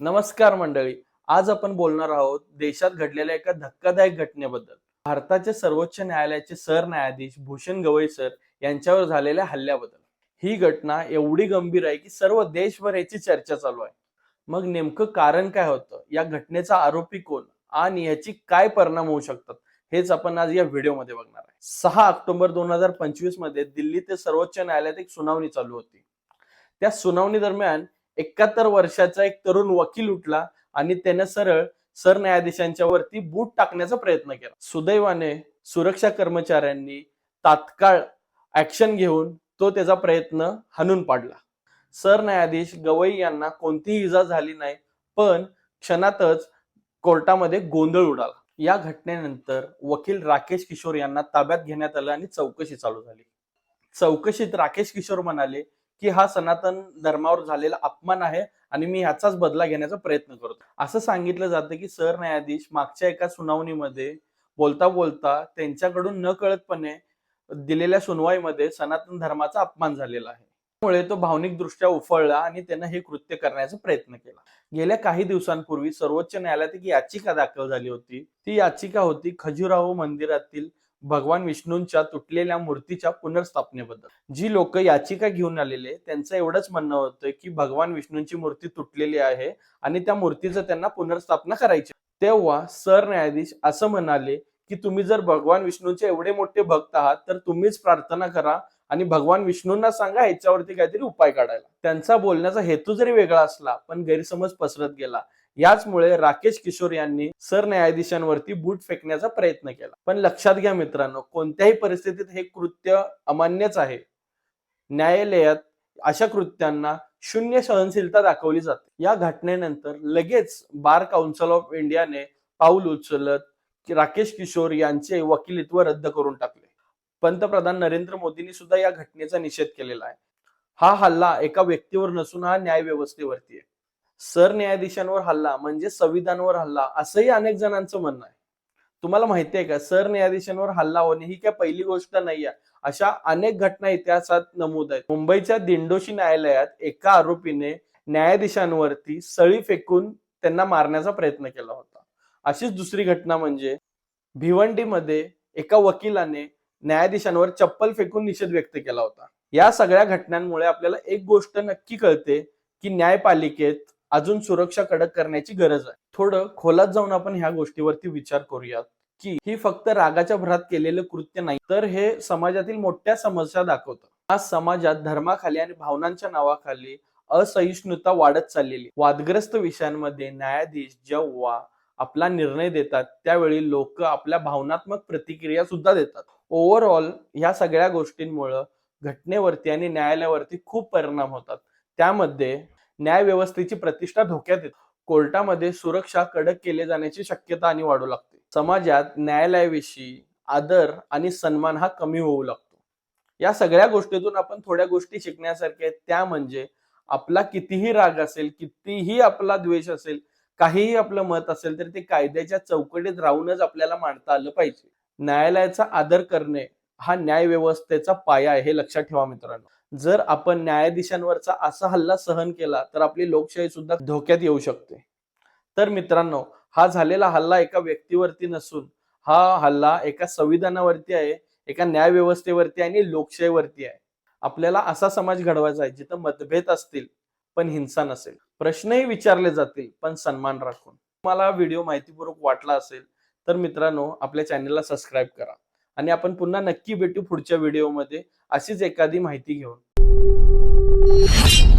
नमस्कार मंडळी. आज आपण बोलणार आहोत देशात घडलेल्या एका धक्कादायक घटनेबद्दल. भारताचे सर्वोच्च न्यायालयाचे सरन्यायाधीश भूषण गवई सर यांच्यावर झालेल्या हल्ल्याबद्दल. ही घटना एवढी गंभीर आहे की सर्व देशभर याची चर्चा चालू आहे. मग नेमकं कारण काय होतं? या घटनेचा आरोपी कोण? आणि याची काय परिणाम होऊ शकतात? हेच आपण आज या व्हिडिओमध्ये बघणार आहे. सहा ऑक्टोबर दोन हजार पंचवीसमध्ये दिल्ली ते सर्वोच्च न्यायालयात एक सुनावणी चालू होती. त्या सुनावणी दरम्यान एकाहत्तर वर्षाचा एक तरुण वकील उठला आणि त्याने सरळ सरन्यायाधीशांच्या वरती बूट टाकण्याचा प्रयत्न केला. सुदैवाने सुरक्षा कर्मचाऱ्यांनी तात्काळ ऍक्शन घेऊन तो त्याचा प्रयत्न हाणून पाडला. सरन्यायाधीश गवई यांना कोणतीही इजा झाली नाही पण क्षणातच कोर्टामध्ये गोंधळ उडाला. या घटनेनंतर वकील राकेश किशोर यांना ताब्यात घेण्यात आलं आणि चौकशी चालू झाली. चौकशीत राकेश किशोर म्हणाले की हा सनातन धर्मावर झालेला अपमान आहे आणि मी ह्याचाच बदला घेण्याचा प्रयत्न करतो. असं सांगितलं जातं की सरन्यायाधीश मागच्या एका सुनावणीमध्ये बोलता बोलता त्यांच्याकडून न कळतपणे दिलेल्या सुनवाईमध्ये सनातन धर्माचा अपमान झालेला आहे. त्यामुळे तो भावनिक दृष्ट्या उफळला आणि त्यानं हे कृत्य करण्याचा प्रयत्न केला. गेल्या काही दिवसांपूर्वी सर्वोच्च न्यायालयात एक याचिका दाखल झाली होती. ती याचिका होती खजुराहो मंदिरातील भगवान विष्णूंच्या तुटलेल्या मूर्तीच्या पुनर्स्थापनेबद्दल. जी लोक याचिका घेऊन आलेले त्यांचं एवढंच म्हणणं होतं की भगवान विष्णूंची मूर्ती तुटलेली आहे आणि त्या मूर्तीचं त्यांना पुनर्स्थापना करायची तेव्हा सरन्यायाधीश असं म्हणाले की तुम्ही जर भगवान विष्णूचे एवढे मोठे भक्त आहात तर तुम्हीच प्रार्थना करा आणि भगवान विष्णूंना सांगा ह्याच्यावरती काहीतरी उपाय काढायला. त्यांचा बोलण्याचा हेतू जरी वेगळा असला पण गैरसमज पसरत गेला याचमुळे राकेश किशोर यांनी सरन्यायाधीशांवरती बूट फेकण्याचा प्रयत्न केला. पण लक्षात घ्या मित्रांनो कोणत्याही परिस्थितीत हे कृत्य अमान्यच आहे. न्यायालयात अशा कृत्यांना शून्य सहनशीलता दाखवली जाते. या घटनेनंतर लगेच बार काउन्सिल ऑफ इंडियाने पाऊल उचलत राकेश किशोर यांचे वकिलित्व रद्द करून टाकले. पंतप्रधान नरेंद्र मोदींनी सुद्धा या घटनेचा निषेध केलेला आहे. हा हल्ला एका व्यक्तीवर नसून हा न्याय व्यवस्थेवरती आहे. सरन्यायाधीशांवर हल्ला म्हणजे संविधानवर हल्ला असंही अनेक जणांचं म्हणणं आहे. तुम्हाला माहिती आहे का? सरन्यायाधीशांवर हल्ला होणे ही काय पहिली गोष्ट नाही आहे अशा अनेक घटना इतिहासात नमूद आहेत. मुंबईच्या दिंडोशी न्यायालयात एका आरोपीने न्यायाधीशांवरती सळी फेकून त्यांना मारण्याचा प्रयत्न केला होता. अशीच दुसरी घटना म्हणजे भिवंडीमध्ये एका वकिलाने न्यायाधीशांवर चप्पल फेकून निषेध व्यक्त केला होता. या सगळ्या घटनांमुळे आपल्याला एक गोष्ट नक्की कळते की न्यायपालिकेत अजून सुरक्षा कडक करण्याची गरज आहे. थोडं खोलात जाऊन आपण ह्या गोष्टीवरती विचार करूयात की ही फक्त रागाच्या भरात केलेलं कृत्य नाही तर हे समाजातील मोठ्या समस्या दाखवतं. आज समाजात धर्माखाली आणि भावनांच्या नावाखाली असहिष्णुता वाढत चाललेली. वादग्रस्त विषयांमध्ये न्यायाधीश जेव्हा आपला निर्णय देतात त्यावेळी लोक आपल्या भावनात्मक प्रतिक्रिया सुद्धा देतात. ओव्हरऑल ह्या सगळ्या गोष्टींमुळं घटनेवरती आणि न्यायालयावरती खूप परिणाम होतात. त्यामध्ये न्याय व्यवस्थेची प्रतिष्ठा धोक्यात येते. कोर्टामध्ये सुरक्षा कडक केले जाण्याची शक्यता आणि वाढू लागते. समाजात न्यायालयाविषयी आदर आणि सन्मान हा कमी होऊ लागतो. या सगळ्या गोष्टीतून आपण थोड्या गोष्टी शिकण्यासारख्या आहेत. त्या म्हणजे आपला कितीही राग असेल कितीही आपला द्वेष असेल काहीही आपलं मत असेल तर ते कायद्याच्या चौकटीत राहूनच आपल्याला मांडता आलं पाहिजे. न्यायालयाचा आदर करणे हा न्याय व्यवस्थेचा पाया आहे हे लक्षात ठेवा मित्रांनो. जर आपण न्यायाधीशांवरचा असा हल्ला सहन केला तर आपली लोकशाही सुद्धा धोक्यात येऊ शकते. तर मित्रांनो हा झालेला हल्ला एका व्यक्तीवरती नसून हा हल्ला एका संविधानावरती आहे एका न्याय व्यवस्थेवरती आणि लोकशाहीवरती आहे. आपल्याला असा समाज घडवायचा आहे जिथं मतभेद असतील पण हिंसा नसेल. प्रश्नही विचारले जातील पण सन्मान राखून. तुम्हाला व्हिडिओ माहितीपूर्वक वाटला असेल तर मित्रांनो आपल्या चॅनलला सबस्क्राईब करा. आणि आपण पुन्हा नक्की भेटू पुढच्या व्हिडिओमध्ये अशीच एखादी माहिती घेऊन. you